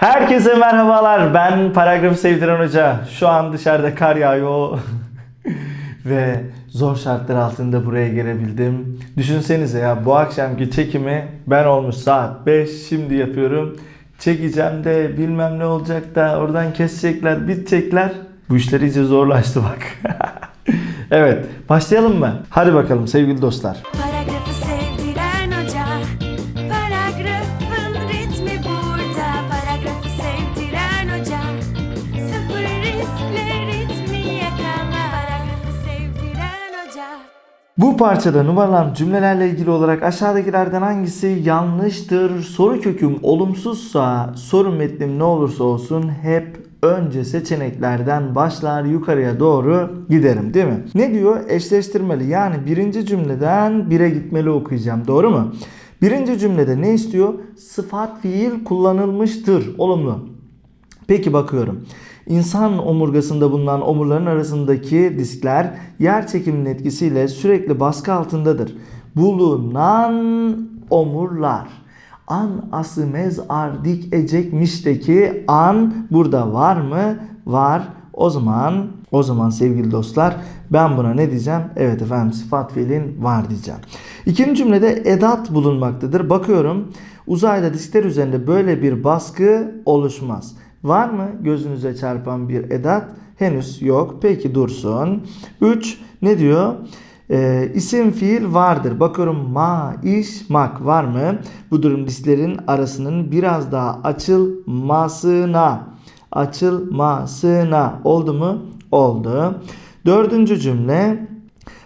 Herkese merhabalar. Ben paragrafı sevdiren hoca. Şu an dışarıda kar yağıyor. Ve zor şartlar altında buraya gelebildim. Düşünsenize ya bu akşamki çekimi ben olmuş saat 5 şimdi yapıyorum. Çekeceğim de bilmem ne olacak da oradan kesecekler, bitecekler. Bu işler iyice zorlaştı bak. evet, başlayalım mı? Hadi bakalım sevgili dostlar. Paragrafı Bu parçada numaralan cümlelerle ilgili olarak aşağıdakilerden hangisi yanlıştır? Soru köküm olumsuzsa soru metnim ne olursa olsun hep önce seçeneklerden başlar yukarıya doğru giderim değil mi? Ne diyor? Eşleştirmeli yani birinci cümleden bire gitmeli okuyacağım doğru mu? Birinci cümlede ne istiyor? Sıfat fiil kullanılmıştır. Olumlu. Peki bakıyorum. İnsan omurgasında bulunan omurların arasındaki diskler yer çekiminin etkisiyle sürekli baskı altındadır. Bulunan omurlar. An ası mez ar dik ecekmişteki an burada var mı? Var. O zaman o zaman sevgili dostlar ben buna ne diyeceğim? Evet efendim sıfat fiilin var diyeceğim. İkinci cümlede edat bulunmaktadır. Bakıyorum uzayda diskler üzerinde böyle bir baskı oluşmaz. Var mı gözünüze çarpan bir edat? Henüz yok. Peki dursun. 3 ne diyor? Ee, isim fiil vardır. Bakıyorum ma, iş, mak var mı? Bu durum disklerin arasının biraz daha açılmasına açılmasına oldu mu? Oldu. Dördüncü cümle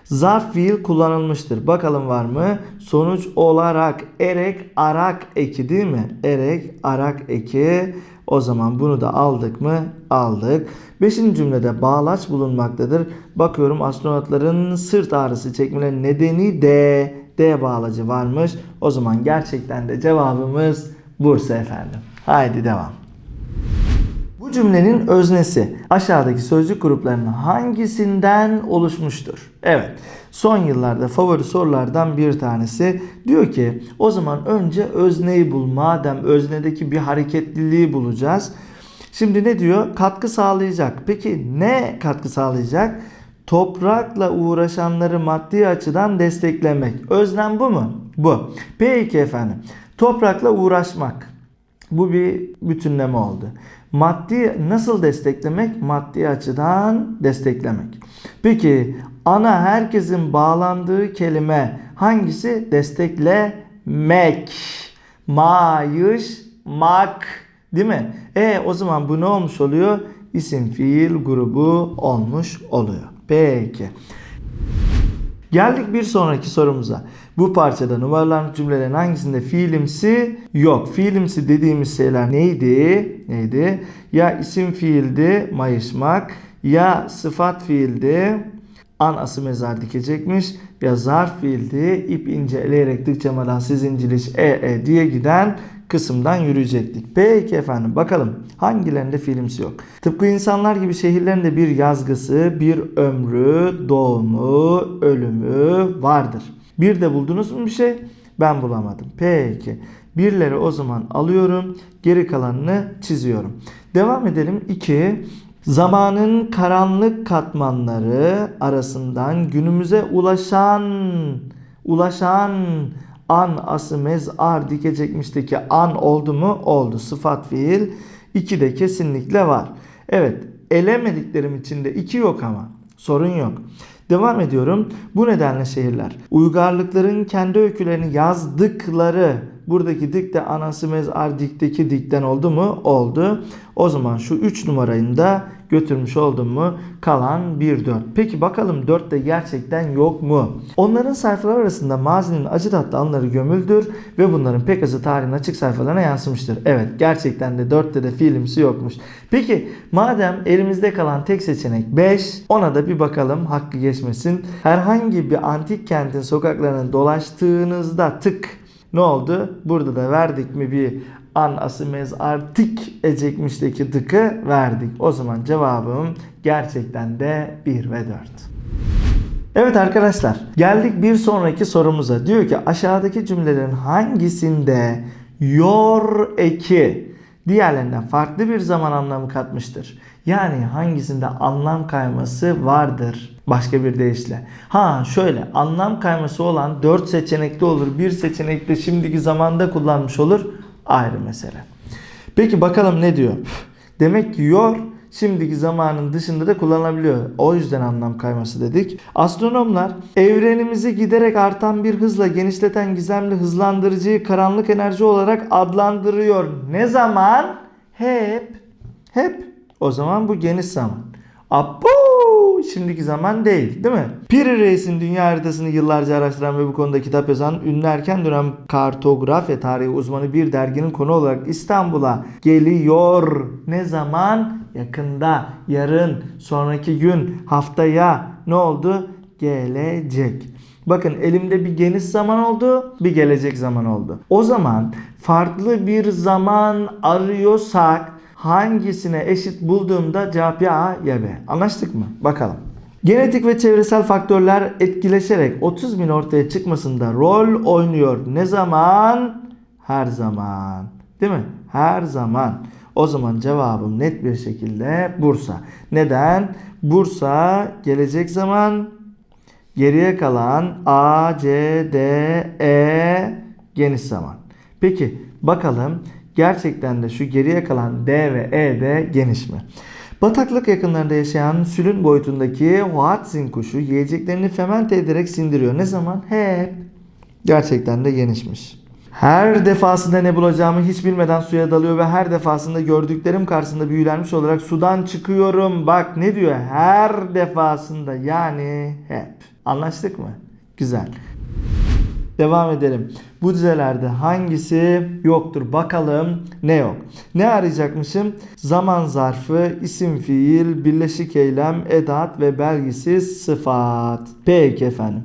zarf fiil kullanılmıştır. Bakalım var mı? Sonuç olarak erek arak eki değil mi? Erek arak eki. O zaman bunu da aldık mı? Aldık. Beşinci cümlede bağlaç bulunmaktadır. Bakıyorum astronotların sırt ağrısı çekmeleri nedeni de D bağlacı varmış. O zaman gerçekten de cevabımız Bursa efendim. Haydi devam. Cümlenin öznesi aşağıdaki sözcük gruplarının hangisinden oluşmuştur? Evet. Son yıllarda favori sorulardan bir tanesi diyor ki o zaman önce özneyi bul. Madem öznedeki bir hareketliliği bulacağız. Şimdi ne diyor? Katkı sağlayacak. Peki ne katkı sağlayacak? Toprakla uğraşanları maddi açıdan desteklemek. Özlem bu mu? Bu. Peki efendim. Toprakla uğraşmak. Bu bir bütünleme oldu. Maddi nasıl desteklemek? Maddi açıdan desteklemek. Peki ana herkesin bağlandığı kelime hangisi? Desteklemek. Mayış, mak. Değil mi? E o zaman bu ne olmuş oluyor? İsim fiil grubu olmuş oluyor. Peki. Geldik bir sonraki sorumuza. Bu parçada numaralanmış cümlelerin hangisinde fiilimsi yok. Fiilimsi dediğimiz şeyler neydi? Neydi? Ya isim fiildi mayışmak ya sıfat fiildi an ası mezar dikecekmiş ya zarf fiildi ip ince eleyerek dıkçamadan sizinciliş e e diye giden kısımdan yürüyecektik. Peki efendim bakalım hangilerinde fiilimsi yok. Tıpkı insanlar gibi şehirlerin bir yazgısı, bir ömrü, doğumu, ölümü vardır. Bir de buldunuz mu bir şey? Ben bulamadım. Peki. Birleri o zaman alıyorum. Geri kalanını çiziyorum. Devam edelim. 2. Zamanın karanlık katmanları arasından günümüze ulaşan ulaşan an ası mezar dikecekmişteki an oldu mu? Oldu. Sıfat fiil. 2 de kesinlikle var. Evet. Elemediklerim içinde 2 yok ama. Sorun yok. Devam ediyorum. Bu nedenle şehirler uygarlıkların kendi öykülerini yazdıkları buradaki dik de anası mezar dikteki dikten oldu mu? Oldu. O zaman şu 3 numarayı da götürmüş oldum mu? Kalan 1 4. Peki bakalım 4 de gerçekten yok mu? Onların sayfalar arasında mazinin acı tatlı anları gömüldür ve bunların pek azı tarihin açık sayfalarına yansımıştır. Evet gerçekten de 4'te de fiilimsi yokmuş. Peki madem elimizde kalan tek seçenek 5 ona da bir bakalım hakkı geçmesin. Herhangi bir antik kentin sokaklarını dolaştığınızda tık ne oldu? Burada da verdik mi bir an ası mezartik ecekmişteki tıkı verdik. O zaman cevabım gerçekten de 1 ve 4. Evet arkadaşlar geldik bir sonraki sorumuza. Diyor ki aşağıdaki cümlelerin hangisinde yor eki diğerlerinden farklı bir zaman anlamı katmıştır. Yani hangisinde anlam kayması vardır? Başka bir deyişle. Ha şöyle anlam kayması olan 4 seçenekli olur. Bir seçenekte şimdiki zamanda kullanmış olur. Ayrı mesele. Peki bakalım ne diyor? Demek ki yor şimdiki zamanın dışında da kullanılabiliyor. O yüzden anlam kayması dedik. Astronomlar evrenimizi giderek artan bir hızla genişleten gizemli hızlandırıcıyı karanlık enerji olarak adlandırıyor. Ne zaman? Hep. Hep. O zaman bu geniş zaman. Abu! Şimdiki zaman değil değil mi? Piri Reis'in dünya haritasını yıllarca araştıran ve bu konuda kitap yazan ünlü erken dönem kartograf ve tarihi uzmanı bir derginin konu olarak İstanbul'a geliyor. Ne zaman? Yakında, yarın, sonraki gün, haftaya ne oldu? Gelecek. Bakın elimde bir geniş zaman oldu, bir gelecek zaman oldu. O zaman farklı bir zaman arıyorsak hangisine eşit bulduğumda cevap ya A ya B. Anlaştık mı? Bakalım. Genetik ve çevresel faktörler etkileşerek 30 bin ortaya çıkmasında rol oynuyor. Ne zaman? Her zaman. Değil mi? Her zaman. O zaman cevabım net bir şekilde Bursa. Neden? Bursa gelecek zaman geriye kalan A, C, D, E geniş zaman. Peki bakalım gerçekten de şu geriye kalan D ve E de geniş mi? Bataklık yakınlarında yaşayan sülün boyutundaki Hoatzin kuşu yiyeceklerini femente ederek sindiriyor. Ne zaman? Hep. Gerçekten de genişmiş. Her defasında ne bulacağımı hiç bilmeden suya dalıyor ve her defasında gördüklerim karşısında büyülenmiş olarak sudan çıkıyorum. Bak ne diyor? Her defasında yani hep. Anlaştık mı? Güzel. Devam edelim. Bu dizelerde hangisi yoktur? Bakalım ne yok? Ne arayacakmışım? Zaman zarfı, isim fiil, birleşik eylem, edat ve belgisiz sıfat. Peki efendim.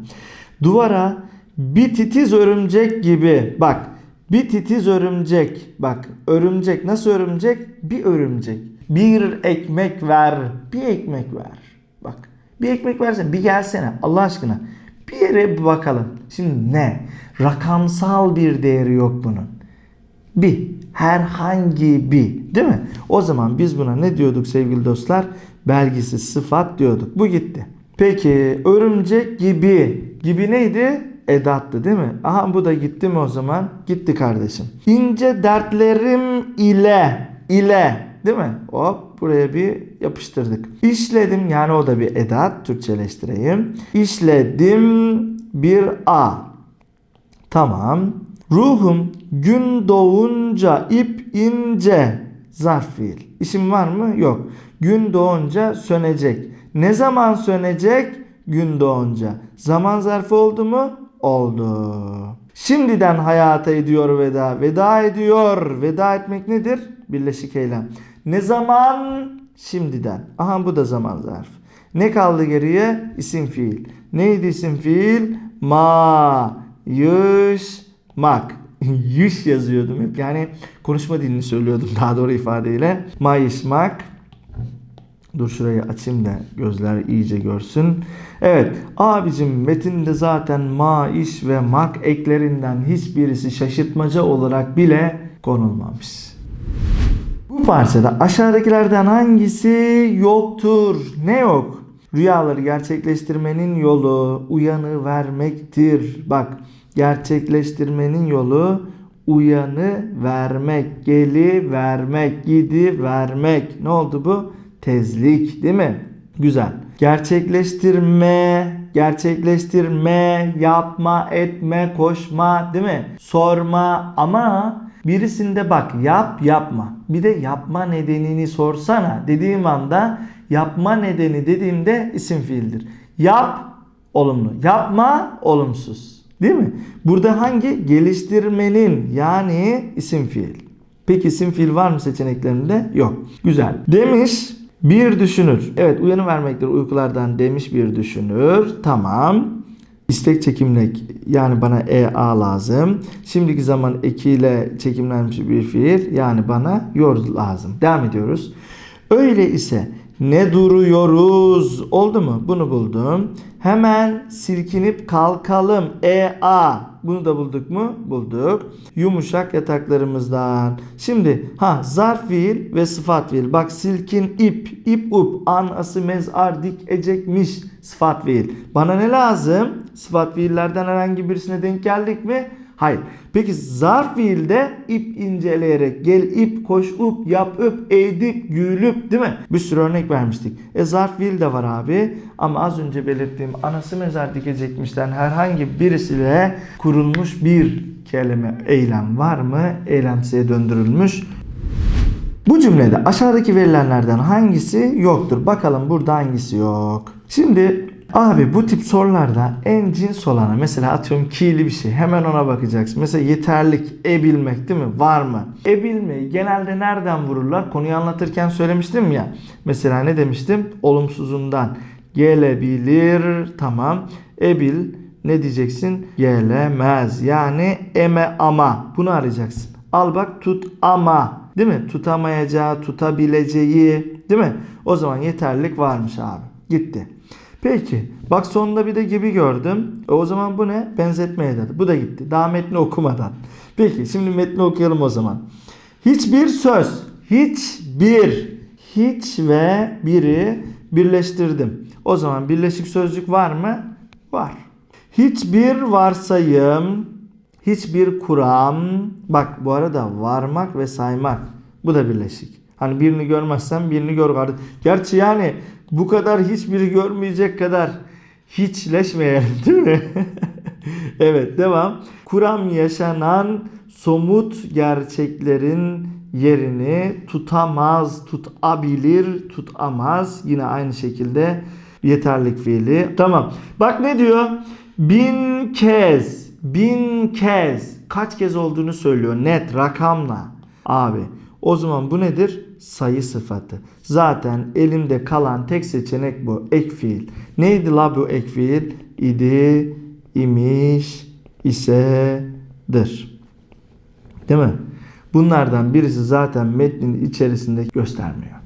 Duvara bir titiz örümcek gibi bak bir titiz örümcek bak örümcek nasıl örümcek bir örümcek bir ekmek ver bir ekmek ver bak bir ekmek versene bir gelsene Allah aşkına bir yere bir bakalım şimdi ne rakamsal bir değeri yok bunun bir herhangi bir değil mi o zaman biz buna ne diyorduk sevgili dostlar belgisiz sıfat diyorduk bu gitti peki örümcek gibi gibi neydi edattı değil mi? Aha bu da gitti mi o zaman? Gitti kardeşim. İnce dertlerim ile ile değil mi? Hop buraya bir yapıştırdık. İşledim yani o da bir edat Türkçeleştireyim. İşledim bir a. Tamam. Ruhum gün doğunca ip ince zarf fiil. İşim var mı? Yok. Gün doğunca sönecek. Ne zaman sönecek? Gün doğunca. Zaman zarfı oldu mu? Oldu. Şimdiden hayata ediyor veda. Veda ediyor. Veda etmek nedir? Birleşik eylem. Ne zaman? Şimdiden. Aha bu da zaman zarfı. Ne kaldı geriye? İsim fiil. Neydi isim fiil? Ma, yüş, mak. Yüş yazıyordum hep. Yani konuşma dilini söylüyordum daha doğru ifadeyle. Mayışmak. Dur şurayı açayım da gözler iyice görsün. Evet abicim metinde zaten ma, iş ve mak eklerinden hiçbirisi şaşırtmaca olarak bile konulmamış. Bu parçada aşağıdakilerden hangisi yoktur? Ne yok? Rüyaları gerçekleştirmenin yolu uyanı vermektir. Bak gerçekleştirmenin yolu uyanı vermek, geli vermek, gidi vermek. Ne oldu bu? Tezlik değil mi? Güzel. Gerçekleştirme, gerçekleştirme, yapma, etme, koşma değil mi? Sorma ama birisinde bak yap yapma. Bir de yapma nedenini sorsana dediğim anda yapma nedeni dediğimde isim fiildir. Yap olumlu, yapma olumsuz. Değil mi? Burada hangi geliştirmenin yani isim fiil. Peki isim fiil var mı seçeneklerinde? Yok. Güzel. Demiş bir düşünür. Evet uyanı vermektir uykulardan demiş bir düşünür. Tamam. İstek çekimlek yani bana EA lazım. Şimdiki zaman ekiyle çekimlenmiş bir fiil yani bana yor lazım. Devam ediyoruz. Öyle ise Ne duruyoruz? Oldu mu? Bunu buldum. Hemen silkinip kalkalım. E A. Bunu da bulduk mu? Bulduk. Yumuşak yataklarımızdan. Şimdi ha zarf fiil ve sıfat fiil. Bak silkin ip, ip up, an ası mezar dik ecekmiş sıfat fiil. Bana ne lazım? Sıfat fiillerden herhangi birisine denk geldik mi? Hayır. Peki zarf fiilde ip inceleyerek gel ip koş up yap öp eğdip gülüp değil mi? Bir sürü örnek vermiştik. E zarf fiil de var abi ama az önce belirttiğim anası mezar dikecekmişten herhangi birisiyle kurulmuş bir kelime eylem var mı? Eylemsiye döndürülmüş. Bu cümlede aşağıdaki verilenlerden hangisi yoktur? Bakalım burada hangisi yok. Şimdi abi bu tip sorularda en cins olana mesela atıyorum ki'li bir şey hemen ona bakacaksın. Mesela yeterlik, e bilmek değil mi? Var mı? E bilmeyi genelde nereden vururlar? Konuyu anlatırken söylemiştim ya. Mesela ne demiştim? Olumsuzundan gelebilir tamam. E bil ne diyeceksin? Gelemez. Yani eme ama. Bunu arayacaksın. Al bak tut ama. Değil mi? Tutamayacağı, tutabileceği. Değil mi? O zaman yeterlilik varmış abi. Gitti. Peki. Bak sonunda bir de gibi gördüm. E o zaman bu ne? Benzetme edadı. Bu da gitti. Daha metni okumadan. Peki şimdi metni okuyalım o zaman. Hiçbir söz. Hiçbir. Hiç ve biri birleştirdim. O zaman birleşik sözcük var mı? Var. Hiçbir varsayım, hiçbir kuram. Bak bu arada varmak ve saymak. Bu da birleşik. Hani birini görmezsen birini gör kardeşim. Gerçi yani bu kadar hiçbiri görmeyecek kadar hiçleşmeyelim değil mi? evet devam. Kuram yaşanan somut gerçeklerin yerini tutamaz, tutabilir, tutamaz. Yine aynı şekilde yeterlik fiili. Tamam. Bak ne diyor? Bin kez, bin kez kaç kez olduğunu söylüyor net rakamla. Abi o zaman bu nedir? Sayı sıfatı. Zaten elimde kalan tek seçenek bu. Ek fiil. Neydi la bu ek fiil? İdi, imiş, isedir. Değil mi? Bunlardan birisi zaten metnin içerisinde göstermiyor.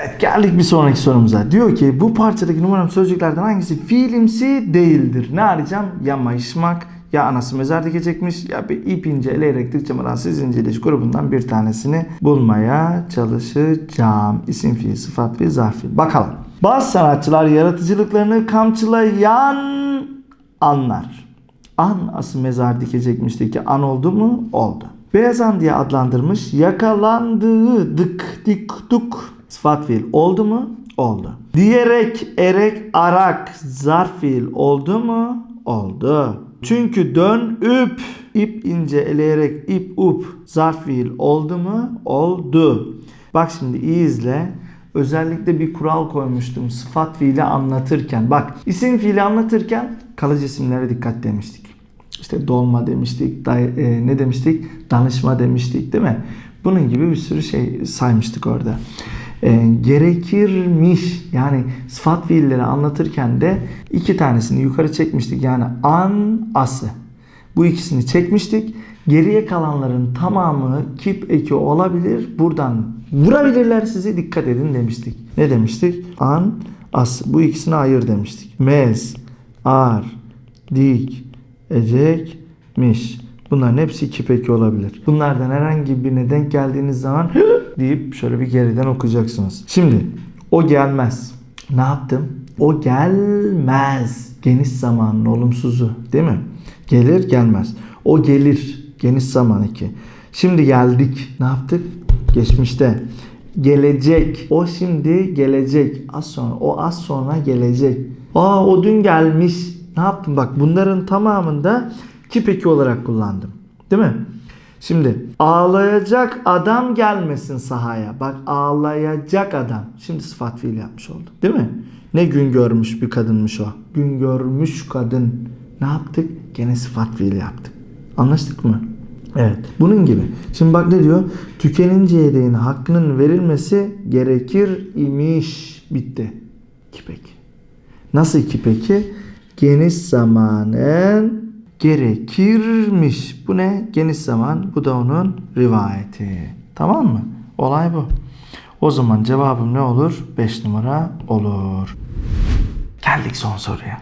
Evet geldik bir sonraki sorumuza. Diyor ki bu parçadaki numaram sözcüklerden hangisi fiilimsi değildir? Ne arayacağım? Ya mayışmak ya anası mezar dikecekmiş ya bir ip ince tıkçamadan siz inceleyiş grubundan bir tanesini bulmaya çalışacağım. İsim fiil, sıfat fiil, zarf fiil. Bakalım. Bazı sanatçılar yaratıcılıklarını kamçılayan anlar. An ası mezar dikecekmişti ki an oldu mu? Oldu. Beyazan diye adlandırmış. Yakalandığı dık dik duk sıfat fiil oldu mu? Oldu. Diyerek, erek, arak zarf fiil oldu mu? Oldu. Çünkü dön üp ip ince eleyerek ip up zarf fiil oldu mu? Oldu. Bak şimdi iyi izle. Özellikle bir kural koymuştum sıfat fiili anlatırken. Bak isim fiili anlatırken kalıcı isimlere dikkat demiştik. İşte dolma demiştik, day- e, ne demiştik? Danışma demiştik değil mi? Bunun gibi bir sürü şey saymıştık orada. E, gerekirmiş yani sıfat fiilleri anlatırken de iki tanesini yukarı çekmiştik. Yani an, ası. Bu ikisini çekmiştik. Geriye kalanların tamamı kip eki olabilir. Buradan vurabilirler sizi dikkat edin demiştik. Ne demiştik? An, as. Bu ikisini ayır demiştik. Mez, ar, dik, ecekmiş. Bunların hepsi kip eki olabilir. Bunlardan herhangi birine denk geldiğiniz zaman deyip şöyle bir geriden okuyacaksınız. Şimdi o gelmez. Ne yaptım? O gelmez. Geniş zamanın olumsuzu değil mi? Gelir gelmez. O gelir. Geniş zaman iki. Şimdi geldik. Ne yaptık? Geçmişte. Gelecek. O şimdi gelecek. Az sonra. O az sonra gelecek. Aa o dün gelmiş. Ne yaptım? Bak bunların tamamında kip eki olarak kullandım. Değil mi? Şimdi ağlayacak adam gelmesin sahaya. Bak ağlayacak adam. Şimdi sıfat fiil yapmış oldu. Değil mi? Ne gün görmüş bir kadınmış o. Gün görmüş kadın. Ne yaptık? Gene sıfat fiil yaptık. Anlaştık mı? Evet. Bunun gibi. Şimdi bak ne diyor? Tükeninceye değin hakkının verilmesi gerekir imiş. Bitti. Ki peki. Nasıl ki peki? Geniş zamanın gerekirmiş. Bu ne? Geniş zaman. Bu da onun rivayeti. Tamam mı? Olay bu. O zaman cevabım ne olur? 5 numara olur. Geldik son soruya.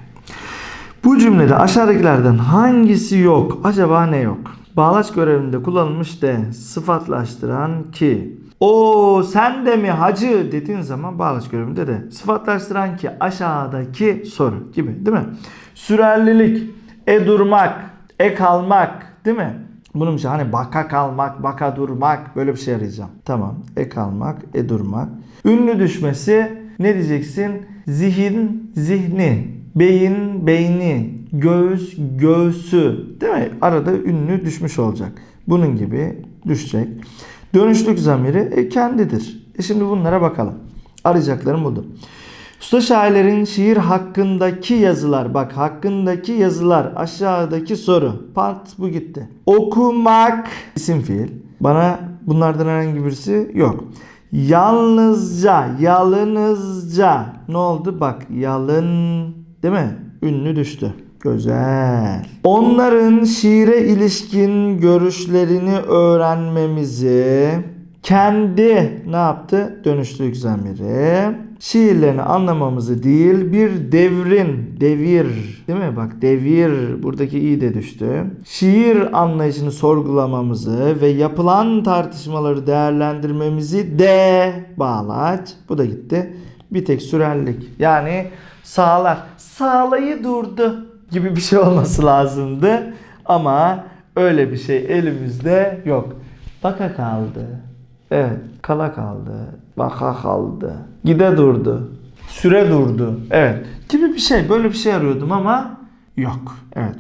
Bu cümlede aşağıdakilerden hangisi yok? Acaba ne yok? Bağlaç görevinde kullanılmış de sıfatlaştıran ki. O sen de mi hacı dediğin zaman bağlaç görevinde de sıfatlaştıran ki aşağıdaki soru gibi değil mi? Sürerlilik, e durmak, e kalmak değil mi? Bunun şey hani baka kalmak, baka durmak böyle bir şey arayacağım. Tamam. E kalmak, e durmak. Ünlü düşmesi ne diyeceksin? Zihin, zihni. Beyin, beyni. Göğüs, göğsü. Değil mi? Arada ünlü düşmüş olacak. Bunun gibi düşecek. Dönüşlük zamiri e, kendidir. E şimdi bunlara bakalım. Arayacaklarım budur. Usta şairlerin şiir hakkındaki yazılar. Bak hakkındaki yazılar. Aşağıdaki soru. Part bu gitti. Okumak isim fiil. Bana bunlardan herhangi birisi yok. Yalnızca, yalınızca. Ne oldu? Bak yalın değil mi? Ünlü düştü. Güzel. Onların şiire ilişkin görüşlerini öğrenmemizi kendi ne yaptı? Dönüşlük zamiri. Şiirlerini anlamamızı değil bir devrin, devir değil mi? Bak devir buradaki i de düştü. Şiir anlayışını sorgulamamızı ve yapılan tartışmaları değerlendirmemizi de bağlaç. Bu da gitti. Bir tek sürerlik. Yani sağlar. Sağlayı durdu gibi bir şey olması lazımdı. Ama öyle bir şey elimizde yok. Baka kaldı. Evet. Kala kaldı. Baka kaldı. Gide durdu. Süre durdu. Evet. Gibi bir şey. Böyle bir şey arıyordum ama yok. Evet.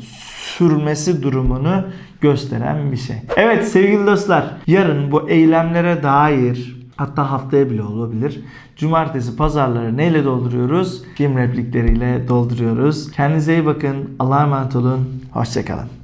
Sürmesi durumunu gösteren bir şey. Evet sevgili dostlar. Yarın bu eylemlere dair hatta haftaya bile olabilir. Cumartesi pazarları neyle dolduruyoruz? Film replikleriyle dolduruyoruz. Kendinize iyi bakın. Allah'a emanet olun. Hoşçakalın.